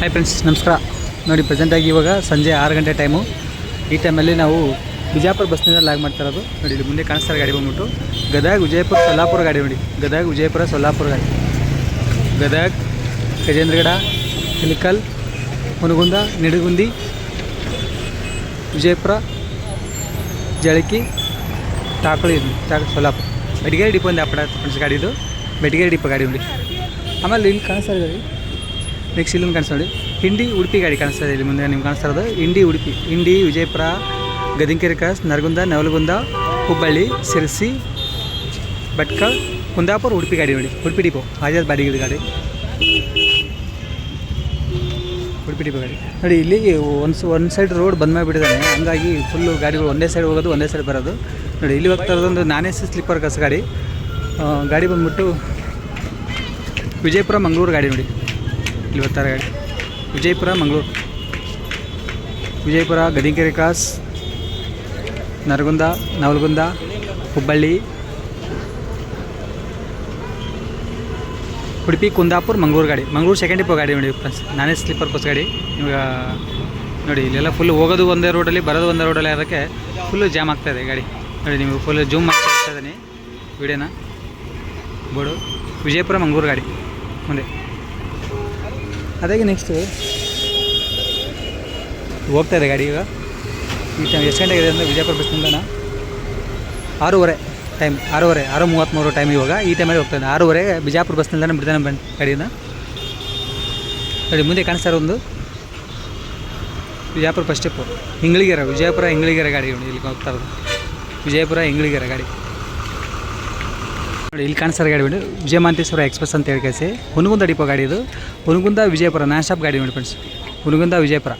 Hi friends ನಮಸ್ಕಾರ. ನೋಡಿ ಪ್ರೆಸೆಂಟಾಗಿ ಇವಾಗ ಸಂಜೆ ಆರು ಗಂಟೆ ಟೈಮು ಈ ಟೈಮಲ್ಲಿ ನಾವು ಬಿಜಾಪುರ ಬಸ್ನಿಂದ ಲಾಗ್ ಮಾಡ್ತಾ ಇರೋದು. ನೋಡಿ, ಇಲ್ಲಿ ಮುಂದೆ ಕಾಣಿಸ್ತಾರೆ ಗಾಡಿ ಬಂದ್ಬಿಟ್ಟು ಗದಗ, ವಿಜಯಪುರ, ಸೊಲ್ಲಾಪುರ ಗಾಡಿ ನೋಡಿ. ಗದಗ, ವಿಜಯಪುರ, ಸೊಲ್ಲಾಪುರ ಗಾಡಿ. ಗದಗ, ಗಜೇಂದ್ರಗಡ, ಹಿಲಿಕಲ್, ಹುನಗುಂದ, ನಿಡಗುಂದಿ, ವಿಜಯಪುರ, ಜಳಕಿ ತಾಕಳಿ ತಾಕ ಸೊಲ್ಲಾಪುರ. ಬೆಟಗೇರಿ ಡಿಪೋ ಒಂದು ಅಪ್ಪಡ ಫ್ರೆಂಡ್ಸ್ ಗಾಡಿದು ಬೆಟಗೇರಿ ಡಿಪೋ ಗಾಡಿ ನೋಡಿ. ಆಮೇಲೆ ಇಲ್ಲಿ ಕಾಣಿಸ್ತಾ ಗಾಡಿ. ನೆಕ್ಸ್ಟ್ ಇಲ್ಲೊಂದು ಕಾಣಿಸ್ತಾ ನೋಡಿ ಹಿಂಡಿ ಉಡುಪಿ ಗಾಡಿ ಕಾಣಿಸ್ತಾ ಇಲ್ಲಿ ಮುಂದೆ ನಿಮ್ಗೆ ಕಾಣಿಸ್ತಾ ಇರೋದು. ಇಂಡಿ ಉಡುಪಿ. ಇಂಡಿ ವಿಜಯಪುರ ಗದಿಂಕೆರೆ ಕ್ರಾಸ್ ನರಗುಂದ, ನವಲಗುಂದ, ಹುಬ್ಬಳ್ಳಿ ಸಿರ್ಸಿ ಭಟ್ಕಳ, ಕುಂದಾಪುರ ಉಡುಪಿ ಗಾಡಿ ನೋಡಿ. ಉಡುಪಿ ಡಿಪೋ ಆಜಾದ್ ಬಾಡಿಗೆ ಗಾಡಿ. ಉಡುಪಿ ಡಿಪೋ ಗಾಡಿ. ನೋಡಿ ಇಲ್ಲಿ ಒಂದು ಒಂದು ಸೈಡ್ ರೋಡ್ ಬಂದ್ ಮಾಡಿಬಿಟ್ಟಿದ್ದಾನೆ ಹಂಗಾಗಿ ಫುಲ್ಲು ಗಾಡಿಗಳು ಒಂದೇ ಸೈಡ್ ಹೋಗೋದು, ಒಂದೇ ಸೈಡ್ ಬರೋದು. ನೋಡಿ, ಇಲ್ಲಿ ಹೋಗ್ತಾ ಇರೋದೊಂದು ನಾನೇ ಸ್ಲಿಪ್ಪರ್ ಕಸ್ ಗಾಡಿ. ಗಾಡಿ ಬಂದ್ಬಿಟ್ಟು ವಿಜಯಪುರ, ಮಂಗಳೂರು ಗಾಡಿ ನೋಡಿ. ಇಲ್ಲಿ ಬರ್ತಾರೆ ವಿಜಯಪುರ, ಮಂಗಳೂರು. ವಿಜಯಪುರ ಗದಿಕೆರೆ ಕ್ರಾಸ್, ನರಗುಂದ, ನವಲಗುಂದ, ಹುಬ್ಬಳ್ಳಿ. ಉಡುಪಿ, ಕುಂದಾಪುರ, ಮಂಗಳೂರು ಗಾಡಿ. ಮಂಗಳೂರು ಸೆಕೆಂಡ್ ಡಿಪೋ ಗಾಡಿ ನೋಡಿ ಫ್ರೆಂಡ್ಸ್ ನಾನೇ ಸ್ಲೀಪರ್ ಬಸ್ ಗಾಡಿ. ಇವಾಗ ನೋಡಿ, ಇಲ್ಲೆಲ್ಲ ಫುಲ್ ಹೋಗೋದು ಒಂದೇ ರೋಡಲ್ಲಿ ಬರೋದು ಒಂದೇ ರೋಡಲ್ಲಿ ಅದಕ್ಕೆ ಫುಲ್ಲು ಜಾಮ್ ಆಗ್ತಾ ಇದೆ ಗಾಡಿ. ನೋಡಿ, ನಿಮಗೆ ಫುಲ್ ಜೂಮ್ ಮಾಡ್ತಾ ಇದ್ದೀನಿ ವಿಡಿಯೋನ. ಬೋಡು ವಿಜಯಪುರ, ಮಂಗಳೂರು ಗಾಡಿ. ಮುಂದೆ. ಅದಾಗಿ ನೆಕ್ಸ್ಟು ಹೋಗ್ತಾ ಇದೆ ಗಾಡಿ ಈಗ ಈ ಟೈಮ್ ಎಷ್ಟು ಗಂಟೆಗೆ ಇದೆ ಅಂದರೆ ವಿಜಯಪುರ ಬಸ್ ನಿಲ್ದಾಣ? ಆರೂವರೆ ಟೈಮ್ ಆರೂವರೆ ಆರು ಮೂವತ್ತ್ಮೂರು ಟೈಮ್ ಇವಾಗ. ಈ ಟೈಮಲ್ಲಿ ಇದ್ದೆ ಆರೂವರೆ ಬಿಜಾಪುರ ಬಸ್ ನಿಲ್ದಾಣ ಬಿಡ್ತಾನೆ ಬಂದು ಗಾಡಿನ. ನೋಡಿ, ಮುಂದೆ ಕಾಣಿಸ್ತಾರೆ ಒಂದು ವಿಜಯಪುರ ಫಸ್ಟ್ ಸ್ಟೆಪ್ಪು ಇಂಗಳಿಗೆರೆ ವಿಜಯಪುರ ಹಿಂಗಳಿಗೆರೆ ಗಾಡಿ ಇಲ್ಲಿ ಹೋಗ್ತಾ ಇರೋದು. ವಿಜಯಪುರ ಹಿಂಗಳಿಗೆರೆ ಗಾಡಿ. ನೋಡಿ ಇಲ್ಲಿ ಕಾಣಿಸ್ತಾರೆ ಗಾಡಿ ನೋಡಿ ವಿಜಯಮಾಂತೇಶ್ವರ ಎಕ್ಸ್ಪ್ರೆಸ್ ಅಂತ ಹೇಳಿ ಕಳಿಸಿ. ಹುನಗುಂದ ಡಿಪೋ ಗಾಡಿ ಇದು. ಹುನಗುಂದ ವಿಜಯಪುರ ನಾನ್ ಗಾಡಿ ನೋಡಿ ಫ್ರೆಂಡ್ಸ್ ಹುನಗುಂದ ವಿಜಯಪುರ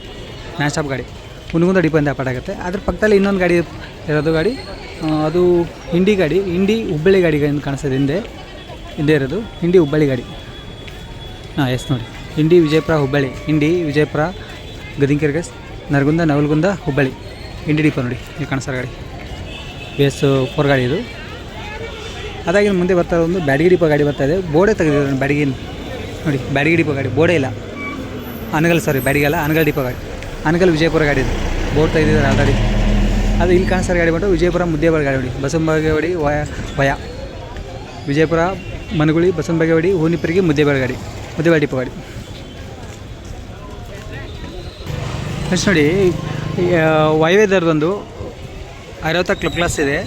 ನಾನ್ ಗಾಡಿ. ಹುನಗುಂದ ಡಿಪೋ ಅಂತ ಅಪಾಟ್ ಆಗುತ್ತೆ. ಅದ್ರ ಪಕ್ಕದಲ್ಲಿ ಇನ್ನೊಂದು ಗಾಡಿ ಇರೋದು ಗಾಡಿ. ಅದು ಹಿಂಡಿ ಗಾಡಿ. ಹಿಂಡಿ ಹುಬ್ಬಳ್ಳಿ ಗಾಡಿ ಅಂತ ಕಾಣಿಸ್ತದೆ ಹಿಂದೆ. ಹಿಂದೆ ಇರೋದು. ಹಿಂಡಿ ಹುಬ್ಬಳ್ಳಿ ಗಾಡಿ. ಹಾಂ ಎಸ್ ನೋಡಿ. ಹಿಂಡಿ ವಿಜಯಪುರ, ಹುಬ್ಬಳ್ಳಿ. ಹಿಂಡಿ ವಿಜಯಪುರ ಗದಿನಕೆರೆ ನರಗುಂದ, ನವಲಗುಂದ, ಹುಬ್ಬಳ್ಳಿ. ಹಿಂಡಿ ಡಿಪೋ ನೋಡಿ. ಇಲ್ಲಿ ಕಾಣಿಸ್ತಾರೆ ಗಾಡಿ. ಬಿ ಎಸ್ ಫೋರ್ ಗಾಡಿ ಇದು. ಅದಾಗಿ ಮುಂದೆ ಬರ್ತಾ ಒಂದು ಬ್ಯಾಡಗಿ ಡಿಪೋ ಗಾಡಿ ಬರ್ತಾ ಇದೆ. ಬೋರ್ಡೇ ತೆಗೆದಿದ್ದಾರೆ ಬ್ಯಾಡಗಿ ನೋಡಿ, ಬ್ಯಾಡಗಿ ಡಿಪೋ ಗಾಡಿ, ಬೋರ್ಡೇ ಇಲ್ಲ. ಅನಗಲ್ ಸಾರಿ ಬ್ಯಾಡಿಗೆ ಅಲ್ಲ, ಅನಗಲ್ ಡಿಪೋ ಗಾಡಿ. ಅನಗಲ್ ವಿಜಯಪುರ ಗಾಡಿ ಇದೆ. ಬೋರ್ಡ್ ತೆಗೆದಿದ್ದಾರೆ ಆಲ್ರೆಡಿ ಅದು ಇಲ್ಲಿ ಕಾಣಿಸ್ತಾರೆ ಗಾಡಿ ಬಂದು ವಿಜಯಪುರ ಮುದ್ದೇಬಾಳ ಗಾಡಿ ನೋಡಿ. ಬಸವನಬಾಗೇವಾಡಿ ವಯ ವಯ. ವಿಜಯಪುರ ಮನಗುಳಿ, ಬಸವನಬಾಗೇವಾಡಿ ಹೂನಿಪರಿಗೆ ಮುದ್ದೇಬಾಳ ಗಾಡಿ. ಮುದ್ದೇಬಾಳ ಡಿಪೋ ಗಾಡಿ. ನೆಕ್ಸ್ಟ್ ನೋಡಿ ವೈವೇದರ್ದೊಂದು ಅರವತ್ತ ಕ್ಲಬ್ ಕ್ಲಾಸ್ ಇದೆ.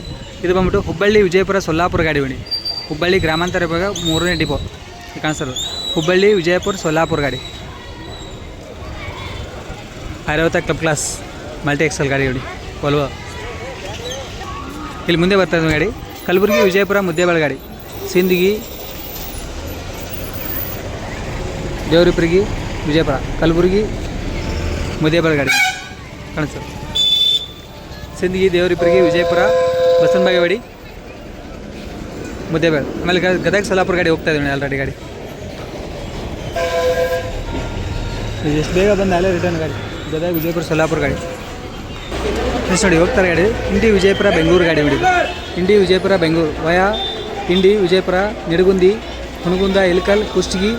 ಇದು ಬಂದ್ಬಿಟ್ಟು ಹುಬ್ಬಳ್ಳಿ ವಿಜಯಪುರ ಸೊಲ್ಲಾಪುರ ಗಾಡಿ ಹುಬ್ಬಳ್ಳಿ ಗ್ರಾಮಾಂತರ ವಿಭಾಗ ಮೂರನೇ ಡಿಪೋ. ಕಾಣಿಸೋದು ಹುಬ್ಬಳ್ಳಿ ವಿಜಯಪುರ ಸೊಲ್ಲಾಪುರ ಗಾಡಿ. ಅರವತ್ತ ಕ್ಲಬ್ ಕ್ಲಾಸ್ ಮಲ್ಟಿ ಎಕ್ಸಲ್ ಗಾಡಿ ನೋಡಿ ಒಲ್ವ ಇಲ್ಲಿ ಮುಂದೆ ಬರ್ತಾ ಗಾಡಿ. ಕಲಬುರಗಿ ವಿಜಯಪುರ ಮುದ್ದೇಬಾಳ ಗಾಡಿ. ಸಿಂದಗಿ, ದೇವರಿಪುರಗಿ ವಿಜಯಪುರ. ಕಲಬುರಗಿ ಮುದ್ದೇಬಾಳ ಗಾಡಿ. ಕಾಣಿಸ್ತದೆ. ಸಿಂದಗಿ, ದೇವರಿಪುರಗಿ ವಿಜಯಪುರ ಬಸವನಬಾಗೇವಾಡಿ ಮುದ್ದೇಬೇಳೆ ಆಮೇಲೆ ಗ- ಗದಗ ಸೊಲ್ಲಾಪುರ ಗಾಡಿ ಹೋಗ್ತಾ ಇದ್ದೀವಿ ಆಲ್ರೆಡಿ ಗಾಡಿ. ಎಷ್ಟು ಬೇಗ ಬಂದು ಅಲ್ಲೇ ರಿಟರ್ನ್ ಗಾಡಿ. ಗದಗ ವಿಜಯಪುರ ಸೊಲ್ಲಾಪುರ ಗಾಡಿ. ನೆಕ್ಸ್ಟ್ ನೋಡಿ ಹೋಗ್ತಾರೆ ಗಾಡಿ. ಇಂಡಿ ವಿಜಯಪುರ ಬೆಂಗಳೂರು ಗಾಡಿ ನೋಡಿ ಇಂಡಿ ವಿಜಯಪುರ ಬೆಂಗಳೂರು. ವಯಾ, ಇಂಡಿ ವಿಜಯಪುರ, ನಿಡಗುಂದಿ, ಹುಣಗುಂದ ಇಲ್ಕಲ್ ಕುಷ್ಟಗಿ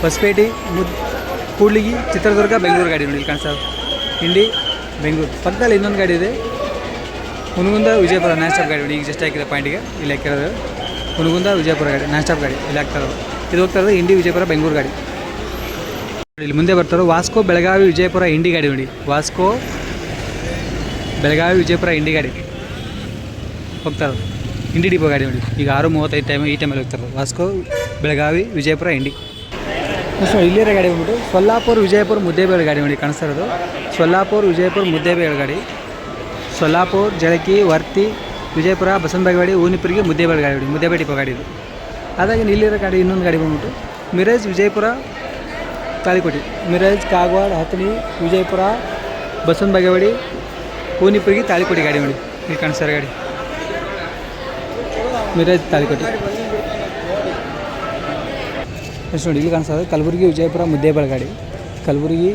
ಹೊಸಪೇಟೆ ಮುದ್ ಕೂಡ್ಲಿಗಿ, ಚಿತ್ರದುರ್ಗ, ಬೆಂಗಳೂರು ಗಾಡಿ ನೋಡಿ ಇಲ್ಲಿ ಇಂಡಿ, ಬೆಂಗಳೂರು. ಪಕ್ಕದಲ್ಲಿ ಇನ್ನೊಂದು ಗಾಡಿ ಇದೆ. ಹುನಗುಂದ ವಿಜಯಪುರ ನಾನ್ ಸ್ಟಾಪ್ ಗಾಡಿ ನೋಡಿ, ಈಗ ಜಸ್ಟ್ ಹಾಕಿದ ಪಾಯಿಂಟಿಗೆ ಇಲ್ಲಿ ಹಾಕಿರೋದು. ಹುನಗುಂದ ವಿಜಯಪುರ ಗಾಡಿ ನಾನ್ ಸ್ಟಾಪ್ ಗಾಡಿ ಇಲ್ಲಿ ಇದು ಹೋಗ್ತಾ ಇರೋದು ಇಂಡಿ ವಿಜಯಪುರ ಬೆಂಗಳೂರು ಗಾಡಿ. ಇಲ್ಲಿ ಮುಂದೆ ಬರ್ತಾರೋ ವಾಸ್ಕೋ ಬೆಳಗಾವಿ ವಿಜಯಪುರ ಇಂಡಿ ಗಾಡಿ ನೋಡಿ. ವಾಸ್ಕೋ ಬೆಳಗಾವಿ ವಿಜಯಪುರ ಇಂಡಿ ಗಾಡಿ. ಹೋಗ್ತಾರೆ ಇಂಡಿ ಡಿಪೋ ಗಾಡಿ ನೋಡಿ. ಈಗ ಆರು ಮೂವತ್ತೈದು ಟೈಮ್ ಈ ಟೈಮಲ್ಲಿ ಹೋಗ್ತಾರೆ ವಾಸ್ಕೋ ಬೆಳಗಾವಿ ವಿಜಯಪುರ ಇಂಡಿ ಸೊ, ಇಲ್ಲಿರೋ ಗಾಡಿ ಬಂದ್ಬಿಟ್ಟು ಸೊಲ್ಲಾಪುರ ವಿಜಯಪುರ ಮುದ್ದೇಬೇಳೆ ಗಾಡಿ ನೋಡಿ ಕಾಣಿಸ್ತಾ ಇರೋದು. ಸೊಲ್ಲಾಪುರ ವಿಜಯಪುರ ಮುದ್ದೇಬೇಳೆ ಗಾಡಿ. ಸೊಲ್ಲಾಪುರ, ಜಳಕಿ, ವರ್ತಿ, ವಿಜಯಪುರ ಬಸವನಬಾಗೇವಾಡಿ ಊನಿಪುರಿಗೆ ಮುದ್ದೇಬೇಡ ಗಾಡಿ ಮುದ್ದೇಬೇಡಿ ಗಾಡಿ ಇದು. ಅದಾಗಿ ಇಲ್ಲಿರೋ ಗಾಡಿ ಇನ್ನೊಂದು ಗಾಡಿ ಬಂದ್ಬಿಟ್ಟು ಮಿರೇಜ್ ವಿಜಯಪುರ, ತಾಳಿಕೋಟಿ. ಮಿರೇಜ್ ಕಾಗವಾಡ ಹತ್ತನಿ ವಿಜಯಪುರ ಬಸವನಬಾಗೇವಾಡಿ ಊನಿಪುರಿಗೆ, ತಾಳಿಕೋಟಿ ಗಾಡಿ ನೋಡಿ. ಇಲ್ಲಿ ಕಾಣಿಸ್ತಾರೆ ಗಾಡಿ. ಮಿರೇಜ್ ತಾಳಿಕೋಟಿ. ಎಷ್ಟು ನೋಡಿ, ಇಲ್ಲಿ ಕಾಣಿಸ್ತದೆ ಕಲಬುರಗಿ, ವಿಜಯಪುರ ಮುದ್ದೇಬಳ ಗಾಡಿ. ಕಲಬುರಗಿ,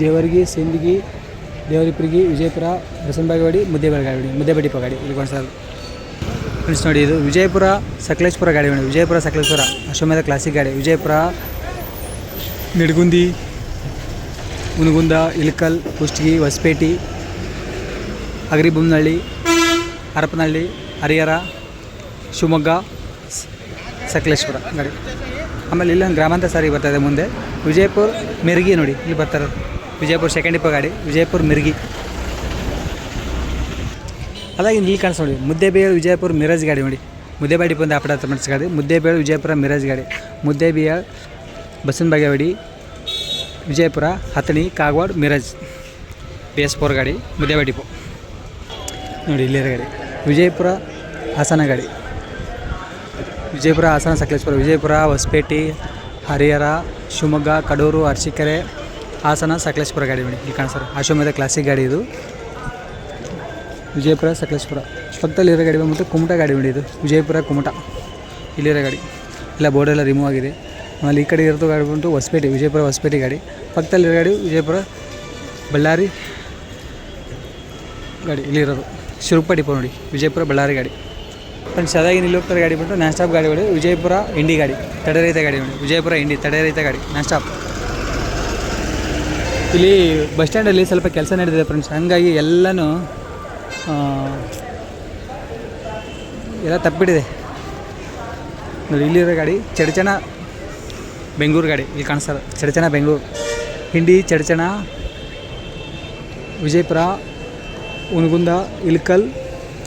ಜೇವರ್ಗಿ, ಸಿಂದಗಿ ದೇವರಿಪುರಗಿ, ವಿಜಯಪುರ, ಬಸವನಬಾಗೇವಾಡಿ ಗಾಡಿ ಮುದ್ದೇಬೇಡಿ ಗಾಡಿ ಇಲ್ಲಿ ಸರ್ ಫ್ರೆಂಡ್ಸ್ ನೋಡಿ, ಇದು ವಿಜಯಪುರ ಸಕಲೇಶ್ಪುರ ಗಾಡಿ ಮೇಡಮ್ ವಿಜಯಪುರ ಸಕಲೇಶ್ಪುರ, ಅಶ್ವಮೇಧ ಕ್ಲಾಸಿಕ್ ಗಾಡಿ. ವಿಜಯಪುರ, ನಿಡಗುಂದಿ ಉನಗುಂದ ಇಳಕಲ್, ಕುಷ್ಟಗಿ, ಹೊಸಪೇಟೆ ಅಗರಿಬೊಮ್ಮನಹಳ್ಳಿ ಹರಪನಹಳ್ಳಿ, ಹರಿಹರ, ಶಿವಮೊಗ್ಗ ಸಕಲೇಶ್ಪುರ ಗಾಡಿ. ಆಮೇಲೆ ಇಲ್ಲೊಂದು ಗ್ರಾಮಾಂತರ ಸಾರಿಗೆ ಬರ್ತಾಯಿದೆ ಮುಂದೆ. ವಿಜಯಪುರ, ಮಿರ್ಗಿ ನೋಡಿ, ಇಲ್ಲಿ ಬರ್ತಾರೆ ವಿಜಯಪುರ ಸೆಕೆಂಡ್ ಡಿಪೋ ಗಾಡಿ, ವಿಜಯಪುರ ಮಿರ್ಗಿ. ಅದಾಗಿ ಇಲ್ಲಿ ಕಾಣಿಸ್ ನೋಡಿ ಮುದ್ದೆಬೇಳು ವಿಜಯಪುರ ಮಿರಾಜ್ ಗಾಡಿ ನೋಡಿ. ಮುದ್ದೆಬೇಡಿ ಬಂದು ಆಪಡ ಮಾಡಿಸ್ ಗಾಡಿ ಮುದ್ದೆಬೇಳು ವಿಜಯಪುರ ಮಿರಾಜ್ ಗಾಡಿ ಮುದ್ದೆಬಿಯಾಳ್ ಬಸ್ಸಿನ Bagewadi Vijayapura Athani, Kagwad, Miraj. P S four ಗಾಡಿ ಮುದ್ದೆಬೇಡಿ ಡಿಪೋ. ನೋಡಿ, ಇಲ್ಲಿರ ಗಾಡಿ. ವಿಜಯಪುರ ಹಾಸನ ಗಾಡಿ. ವಿಜಯಪುರ ಹಾಸನ ಸಕಲೇಶ್ಪುರ, ವಿಜಯಪುರ ಹೊಸಪೇಟೆ, ಹರಿಹರ, ಶಿವಮೊಗ್ಗ, ಕಡೂರು, ಅರಸೀಕೆರೆ ಹಾಸನ ಸಕಲೇಶ್ಪುರ ಗಾಡಿ ಮೇಡಮ್ ಇಲ್ಲಿ ಕಾಣಿಸ್ತಾರೆ ಅಶ್ವಮೇಧ ಕ್ಲಾಸಿಕ್ ಗಾಡಿ ಇದು. ವಿಜಯಪುರ ಸಕಲೇಶ್ಪುರ. ಪಕ್ಕದಲ್ಲಿರೋ ಗಾಡಿ ಮತ್ತು ಕುಮಟ ಗಾಡಿ ಮೇಡಿ ಇದು. ವಿಜಯಪುರ, ಕುಮಟ. ಇಲ್ಲಿರೋ ಗಾಡಿ. ಎಲ್ಲ ಬೋರ್ಡೆಲ್ಲ ರಿಮೂವ್ ಆಗಿದೆ. ಆಮೇಲೆ ಈ ಕಡೆ ಇರೋದು ಗಾಡಿ ಬಂದು ಹೊಸಪೇಟೆ, ವಿಜಯಪುರ ಹೊಸಪೇಟೆ ಗಾಡಿ. ಪಕ್ಕದಲ್ಲಿರೋ ಗಾಡಿ ವಿಜಯಪುರ, ಬಳ್ಳಾರಿ ಗಾಡಿ. ಇಲ್ಲಿರೋದು ಶಿರುಪ ಡಿಪೋ ನೋಡಿ. ವಿಜಯಪುರ, ಬಳ್ಳಾರಿ ಗಾಡಿ. ಫ್ರೆಂಡ್ಸ್ ಅದಾಗಿ ಇಲ್ಲಿ ಗಾಡಿ ಬಿಟ್ಟು ನಾನ್ ಸ್ಟಾಪ್ ಗಾಡಿಗಳು ವಿಜಯಪುರ, ಇಂಡಿ ಗಾಡಿ. ತಡೆರಹಿತ ಗಾಡಿ ನೋಡಿ ವಿಜಯಪುರ, ಇಂಡಿ. ತಡೆರಹಿತ ಗಾಡಿ. Non stop. ಇಲ್ಲಿ ಬಸ್ ಸ್ಟ್ಯಾಂಡಲ್ಲಿ ಸ್ವಲ್ಪ ಕೆಲಸ ನಡೆದಿದೆ ಫ್ರೆಂಡ್ಸ್ ಹಂಗಾಗಿ ಎಲ್ಲನೂ ಎಲ್ಲ ತಪ್ಪಿಬಿಟ್ಟಿದೆ ನೋಡಿ, ಇಲ್ಲಿರೋ ಗಾಡಿ ಚಡಚಣ ಬೆಂಗಳೂರು ಗಾಡಿ. ಇಲ್ಲಿ ಕಾಣಿಸ್ತಾರೆ ಚಡಚಣ ಬೆಂಗಳೂರು. ಹಿಂಡಿ, ಚಡಚಣ, ವಿಜಯಪುರ ಉನಗುಂದ ಇಲ್ಕಲ್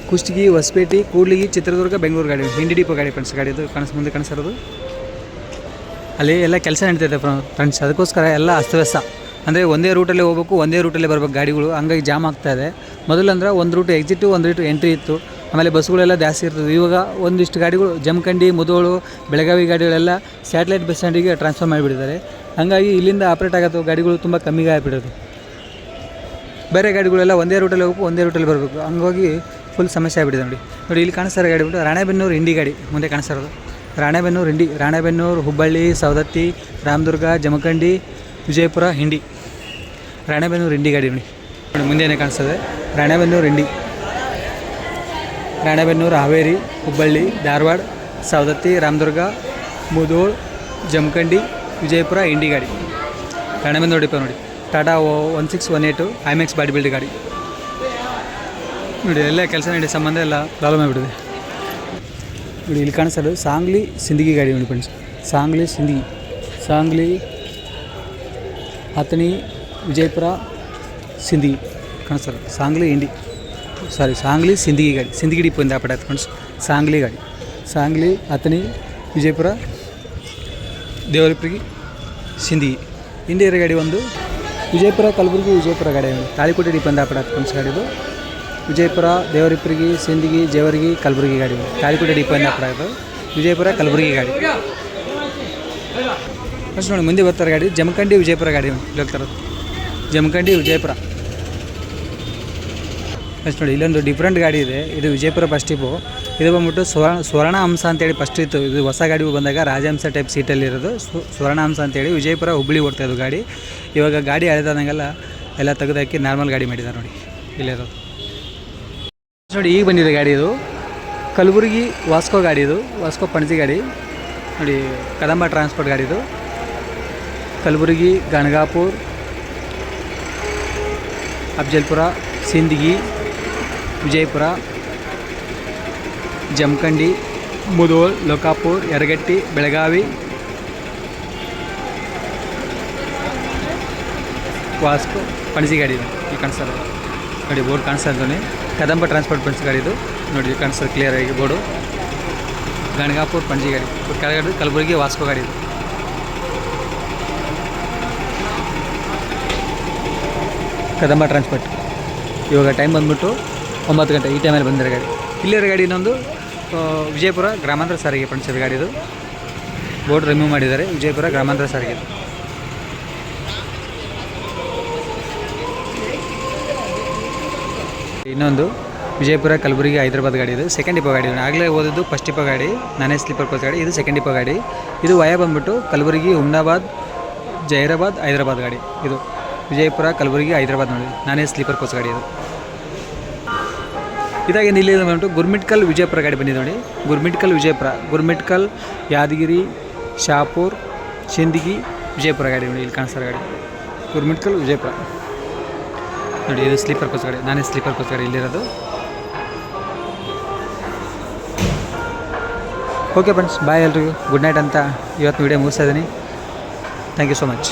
ಕುಷ್ಟಗಿ, ಹೊಸಪೇಟೆ, ಕೂಡ್ಲಿಗಿ, ಚಿತ್ರದುರ್ಗ, ಬೆಂಗಳೂರು ಗಾಡಿ. ಹಿಂಡಿ ಡಿಪೋ ಗಾಡಿ ಫ್ರೆಂಡ್ಸ್ ಗಾಡಿ ಇದು ಕಾಣಿಸ್, ಮುಂದೆ ಅಲ್ಲಿ ಎಲ್ಲ ಕೆಲಸ ನಡೀತೈತೆ ಫ್ರೆಂಡ್ಸ್ ಅದಕ್ಕೋಸ್ಕರ ಎಲ್ಲ ಅಸ್ತವ್ಯಸ್ತ. ಅಂದರೆ ಒಂದೇ ರೂಟಲ್ಲೇ ಹೋಗ್ಬೇಕು, ಒಂದೇ ರೂಟಲ್ಲೇ ಬರ್ಬೇಕು ಗಾಡಿಗಳು. ಹಂಗಾಗಿ ಜಾಮ್ ಆಗ್ತಾ ಇದೆ. ಮೊದಲಂದ್ರೆ ಒಂದು ರೂಟ್ ಎಕ್ಸಿಟು ಒಂದು ರೂಟ್ ಎಂಟ್ರಿ ಇತ್ತು. ಆಮೇಲೆ ಬಸ್ಗಳೆಲ್ಲ ಜಾಸ್ತಿ ಇರ್ತದೆ. ಇವಾಗ ಒಂದಿಷ್ಟು ಗಾಡಿಗಳು, ಜಮಖಂಡಿ, ಮುದೋಳು, ಬೆಳಗಾವಿ ಗಾಡಿಗಳೆಲ್ಲ ಸ್ಯಾಟಲೈಟ್ ಬಸ್ ಸ್ಟ್ಯಾಂಡಿಗೆ ಟ್ರಾನ್ಸ್ಫರ್ ಮಾಡಿಬಿಟ್ಟಿದ್ದಾರೆ. ಹಾಗಾಗಿ ಇಲ್ಲಿಂದ ಆಪ್ರೇಟ್ ಆಗೋದು ಗಾಡಿಗಳು ತುಂಬ ಕಮ್ಮಿಗೆ ಆಗಿಬಿಡೋದು. ಬೇರೆ ಗಾಡಿಗಳೆಲ್ಲ ಒಂದೇ ರೂಟಲ್ಲಿ ಹೋಗ್ಬೇಕು, ಒಂದೇ ರೂಟಲ್ಲಿ ಬರಬೇಕು. ಹಂಗಾಗಿ ಫುಲ್ ಸಮಸ್ಯೆ ಆಗಿಬಿಟ್ಟಿದೆ ನೋಡಿ. ನೋಡಿ, ಇಲ್ಲಿ ಕಾಣಿಸ್ತಾರೆ ಗಾಡಿ ಬಿಟ್ಟು ರಾಣೆಬೆನ್ನೂರು ಇಂಡಿ ಗಾಡಿ ಮುಂದೆ ಕಾಣಿಸ್ತಾರದು ರಾಣೆಬೆನ್ನೂರು ಹಿಂಡಿ, ರಾಣೆಬೆನ್ನೂರು ಹುಬ್ಬಳ್ಳಿ, ಸವದತ್ತಿ, ರಾಮದುರ್ಗ, ಜಮಖಂಡಿ ವಿಜಯಪುರ ಹಿಂಡಿ. ರಾಣೆಬೆನ್ನೂರು ಹಿಂಡಿ ಗಾಡಿ ನೋಡಿ. ನೋಡಿ, ಮುಂದೆನೇ ಕಾಣಿಸ್ತದೆ. ರಾಣೆಬೆನ್ನೂರು ಹಿಂಡಿ. ರಾಣೆಬೆನ್ನೂರು ಹಾವೇರಿ, ಹುಬ್ಬಳ್ಳಿ, ಧಾರವಾಡ, ಸವದತ್ತಿ, ರಾಮದುರ್ಗ, ಮುದೋಳ್, ಜಮಖಂಡಿ, ವಿಜಯಪುರ ಹಿಂಡಿ ಗಾಡಿ. ರಾಣೆಬೆನ್ನೂರು ಡಿಪೋ ನೋಡಿ. ಟಾಟಾ ಒನ್ ಸಿಕ್ಸ್ ಒನ್ ಏಟು, ಐಮ್ಯಾಕ್ಸ್ ಬಾಡಿ ಬಿಲ್ಡ್ ಗಾಡಿ. ನೋಡಿ, ಎಲ್ಲ ಕೆಲಸ ನಡಿ ಸಂಬಂಧ ಎಲ್ಲ ಪ್ರಾಬ್ಲಮ್ ಆಗಿಬಿಟ್ಟಿದೆ ನೋಡಿ, ಇಲ್ಲಿ ಕಾಣಿಸೋದು ಸಾಂಗ್ಲಿ ಸಿಂದಗಿ ಗಾಡಿ ನೋಡಿ ಫ್ರೆಂಡ್ಸ್ ಸಾಂಗ್ಲಿ ಸಿಂದಗಿ. ಸಾಂಗ್ಲಿ ಹತ್ತನಿ ವಿಜಯಪುರ ಸಿಂದಗಿ ಕಾಣಿಸ್ತದೆ ಸಾಂಗ್ಲಿ ಇಂಡಿ ಸಾರಿ ಸಾಂಗ್ಲಿ ಸಿಂದಗಿ ಗಾಡಿ ಸಿಂದಗಿ ಡಿಪೋ ಇಂದ ಆಪಡ ಫ್ರೆಂಡ್ಸ್ ಸಾಂಗ್ಲಿ ಗಾಡಿ ಸಾಂಗ್ಲಿ ಹತ್ತನಿ ವಿಜಯಪುರ ದೇವರಪುರಿಗೆ ಸಿಂದಗಿ ಇಂಡಿಯರ ಗಾಡಿ ಒಂದು ವಿಜಯಪುರ ಕಲಬುರಗಿ ವಿಜಯಪುರ ಗಾಡಿ ಒಂದು ತಾಳಿಕೋಟೆ ಡಿಪೋ ಇಂದ ಆಪಡ ಫ್ರೆಂಡ್ಸ್ ಗಾಡಿದು ವಿಜಯಪುರ ದೇವರಿಪುರಿಗೆ ಸಿಂದಗಿ ಜೇವರ್ಗಿ ಕಲಬುರಗಿ ಗಾಡಿ ತಾಳಿಕೋಟೆ ಡಿಪೋ ಇಂದ ಆಪಡ ಇದು ವಿಜಯಪುರ ಕಲಬುರಗಿ ಗಾಡಿ ಫಸ್ಟ್ ನೋಡಿ, ಮುಂದೆ ಬರ್ತಾರೆ ಗಾಡಿ. ಜಮಖಂಡಿ, ವಿಜಯಪುರ ಗಾಡಿ ಇಲ್ಲಿ ಹೋಗ್ತಾರದು ಜಮಖಂಡಿ, ವಿಜಯಪುರ. ಫಸ್ಟ್ ನೋಡಿ, ಇಲ್ಲೊಂದು ಡಿಫ್ರೆಂಟ್ ಗಾಡಿ ಇದೆ. ಇದು ವಿಜಯಪುರ ಬಸ್ ಟಿಪ್ಪು ಇದು ಬಂದ್ಬಿಟ್ಟು ಸ್ವರ್ಣ ಹಂಸ ಅಂತೇಳಿ ಫಸ್ಟ್ ಇತ್ತು. ಇದು ಹೊಸ ಗಾಡಿ ಬಂದಾಗ ರಾಜಹಂಸ ಟೈಪ್ ಸೀಟಲ್ಲಿರೋದು ಸ್ವ- ಸ್ವರ್ಣ ಹಂಸ ಅಂತೇಳಿ ವಿಜಯಪುರ ಹುಬ್ಬಳ್ಳಿ ಓಡ್ತಾ ಇದ್ದು ಗಾಡಿ. ಇವಾಗ ಗಾಡಿ ಹಳೆದಾದಂಗೆಲ್ಲ ಎಲ್ಲ ತೆಗೆದಾಕಿ ನಾರ್ಮಲ್ ಗಾಡಿ ಮಾಡಿದ್ದಾರೆ ನೋಡಿ. ಇಲ್ಲಿರೋದು ನೋಡಿ, ಈಗ ಬಂದಿದೆ ಗಾಡಿ ಇದು. ಕಲಬುರಗಿ ವಾಸ್ಕೋ ಗಾಡಿ ಇದು. ವಾಸ್ಕೋ ಪಣಜಿ ಗಾಡಿ. ನೋಡಿ, ಕದಂಬ ಟ್ರಾನ್ಸ್ಪೋರ್ಟ್ ಗಾಡಿ ಇದು. ಕಲಬುರಗಿ, ಗಣಗಾಪುರ, ಅಫ್ಜಲ್ಪುರ, ಸಿಂದಗಿ, ವಿಜಯಪುರ, ಜಮಖಂಡಿ ಮುದೋಳ್ ಲೋಕಾಪುರ್, ಯರಗಟ್ಟಿ, ಬೆಳಗಾವಿ, ವಾಸ್ಕೋ ಪಣಜಿ ಗಾಡಿ ಇದೆ. ಈ ಕಾಣಿಸ್ತಾರೆ ನೋಡಿ, ಬೋರ್ಡ್ ಕಾಣಿಸ್ತಾ ಕದಂಬ ಟ್ರಾನ್ಸ್ಪೋರ್ಟ್ ಪಣಜಿ ಗಾಡಿ ಇದು ನೋಡಿ ಕಾಣಿಸ್ತಾರೆ ಕ್ಲಿಯರ್ ಆಗಿ ಬೋರ್ಡು. ಗಣಗಾಪುರ್ ಪಣಜಿ ಗಾಡಿ ಕೆಳಗಡೆ ಕಲಬುರಗಿ, ವಾಸ್ಕೋ ಗಾಡಿ ಇದು. ಕದಂಬ ಟ್ರಾನ್ಸ್ಪೋರ್ಟ್ ಇವಾಗ ಟೈಮ್ ಬಂದ್ಬಿಟ್ಟು ಒಂಬತ್ತು ಗಂಟೆ ಈ ಟೈಮಲ್ಲಿ ಬಂದಿರೋ ಗಾಡಿ. ಇಲ್ಲಿರೋ ಗಾಡಿ ಇನ್ನೊಂದು ವಿಜಯಪುರ ಗ್ರಾಮಾಂತರ ಸಾರಿಗೆ ಗಾಡಿ ಇದು. ಬೋರ್ಡ್ ರಿಮೂವ್ ಮಾಡಿದ್ದಾರೆ, ವಿಜಯಪುರ ಗ್ರಾಮಾಂತರ ಸಾರಿಗೆ ಇನ್ನೊಂದು, ವಿಜಯಪುರ ಕಲಬುರಗಿ ಹೈದರಾಬಾದ್ ಗಾಡಿ ಇದು. ಸೆಕೆಂಡ್ ಡಿಪೋ ಗಾಡಿ ಆಗಲೇ ಓದಿದ್ದು ಫಸ್ಟ್ ಡಿಪೋ ಗಾಡಿ, ನಾನೇ ಸ್ಲೀಪರ್ ಕೋಚ್ ಗಾಡಿ, ಇದು ಸೆಕೆಂಡ್ ಡಿಪೋ ಗಾಡಿ. ಇದು ವಯ ಬಂದ್ಬಿಟ್ಟು ಕಲಬುರಗಿ ಹುಮ್ನಾಬಾದ್ ಜೈರಾಬಾದ್ ಹೈದರಾಬಾದ್ ಗಾಡಿ ಇದು. ವಿಜಯಪುರ, ಕಲಬುರಗಿ ಹೈದರಾಬಾದ್ ನೋಡಿ ನಾನೇ ಸ್ಲೀಪರ್ ಕೋಚ್ ಗಾಡಿ ಅದು. ಇದಾಗಿ ಇಲ್ಲಿ ಬಂದ್ಬಿಟ್ಟು ಗುರ್ಮಿಟ್ಕಲ್ ವಿಜಯಪುರ ಗಾಡಿ ಬಂದಿದೆ ನೋಡಿ. ಗುರ್ಮಿಟ್ಕಲ್ ವಿಜಯಪುರ, ಗುರ್ಮಿಟ್ಕಲ್, ಯಾದಗಿರಿ, ಶಾಪುರ್, ಸಿಂದಗಿ, ವಿಜಯಪುರ ಗಾಡಿ ನೋಡಿ ಇಲ್ಲಿ ಕಾಣಿಸ್ತಾರೆ ಗಾಡಿ. ಗುರ್ಮಿಟ್ಕಲ್ ವಿಜಯಪುರ. ನೋಡಿ ಇದು ಸ್ಲೀಪರ್ ಕೋಚ್ ಗಾಡಿ, ನಾನೇ ಸ್ಲೀಪರ್ ಕೋಚ್ ಗಾಡಿ ಇಲ್ಲಿರೋದು. ಓಕೆ ಫ್ರೆಂಡ್ಸ್ ಬಾಯ್ ಎಲ್ರಿಗೂ. ಗುಡ್ ನೈಟ್ ಅಂತ ಇವತ್ತು ವೀಡಿಯೋ ಮುಗಿಸ್ತಾ ಇದ್ದೀನಿ. Thank you so much